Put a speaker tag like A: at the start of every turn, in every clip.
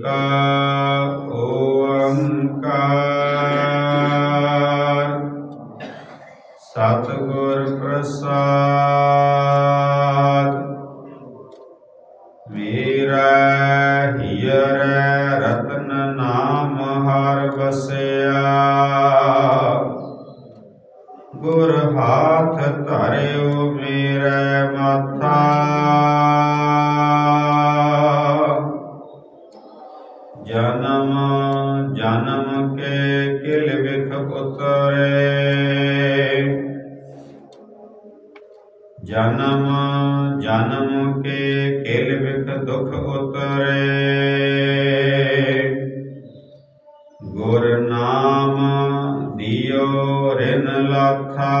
A: ਇਕ ਓੰਕਾਰ ਸਤਿਗੁਰ ਪ੍ਰਸਾਦ ਮੇਰਾ ਹੀਰ ਰਤਨ ਨਾਮ ਹਰ ਬਸਿਆ ਗੁਰ ਹਾਥ ਧਰਿਓ ਜਨਮ ਜਨਮ ਕੇ ਕਿਲ ਵਿਖ ਉਤਰੇ। ਜਨਮ ਜਨਮ ਕੇ ਕਿਲ ਵਿਖ ਦੁਖ ਉਤਰੇ। ਗੁਰ ਨਾਮ ਦਿਓ ਰਿਨ ਲਾਥਾ।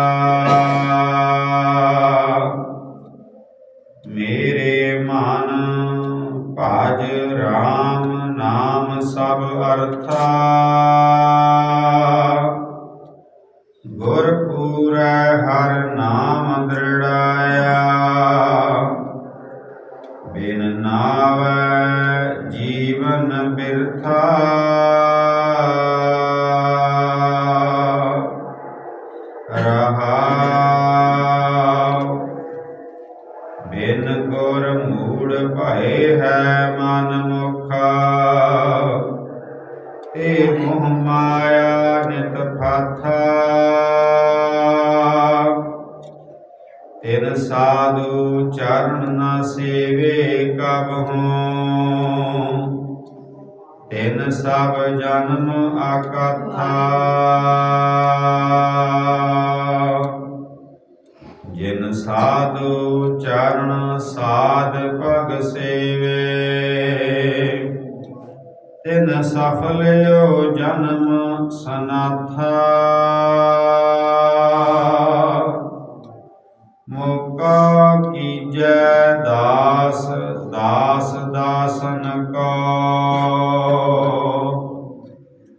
A: ਸਭ ਅਰਥਾ। ਗੁਰ ਪੂਰੈ ਹਰ ਨਾਮ ਦ੍ਰਿੜਾਇਆ। ਬਿਨ ਨਾਵੈ ਜੀਵਨ ਬਿਰਥਾ। ਰਹਾਉ। ਬਿਨ ਗੁਰ ਮੂੜ ਭਏ ਹੈ ਮਨ ਮੁਖਾ। ਨਿਤ ਤਿਨ ਸਾਧੂ ਚਰਨ ਨ ਸੇਵੇ ਕਬਹੂ। ਤਿਨ ਸਭ ਜਨਮ ਆਕਥਾ। ਜਿਨ ਸਾਧੂ ਚਰਨ ਸਾਧ ਭਗ ਸੇਵੇ। ਤਿਨ ਸਫਲਿਓ ਜਨਮ ਸਨਾਥਾ। ਮੋਕਾ ਕੀਜੈ ਦਾਸ ਦਾਸ ਦਾਸਨ ਕੋ।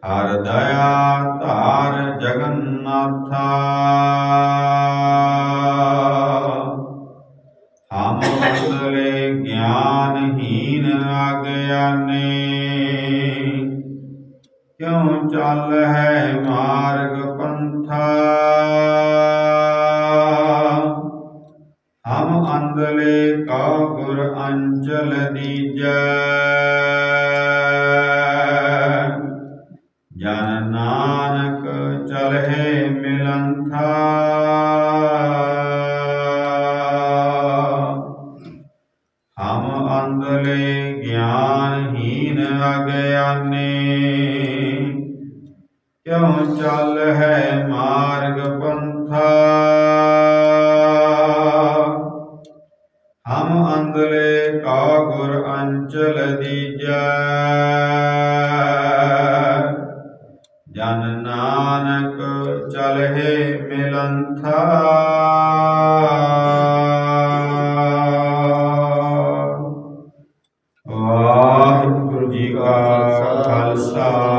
A: ਹਰ ਦਇਆ ਧਾਰ ਜਗਨਨਾਥਾ। ਹਮ ਬਦਲੇ ਗਿਆਨਹੀਨ ਆਗਿਆਨੇ ਕਿਉ ਚੱਲ ਹੈ ਮਾਰਗ ਪੰਥਾ? ਹਮ ਅੰਧਲੇ ਕਾ ਗੁਰ ਅੰਚਲ ਦੀਜੈ। ਕਿਉ ਚੱਲ ਹੈ ਮਾਰਗ ਪੰਥਾ? ਹਮ ਅੰਦਲੇ ਕਾ ਗੁਰ ਅੰਚਲ ਦੀਜੈ। ਜਨ ਨਾਨਕ ਚਲਹਿ ਮਿਲੰਥਾ। ਵਾਹਿਗੁਰੂ ਜੀ ਕਾ ਖਾਲਸਾ।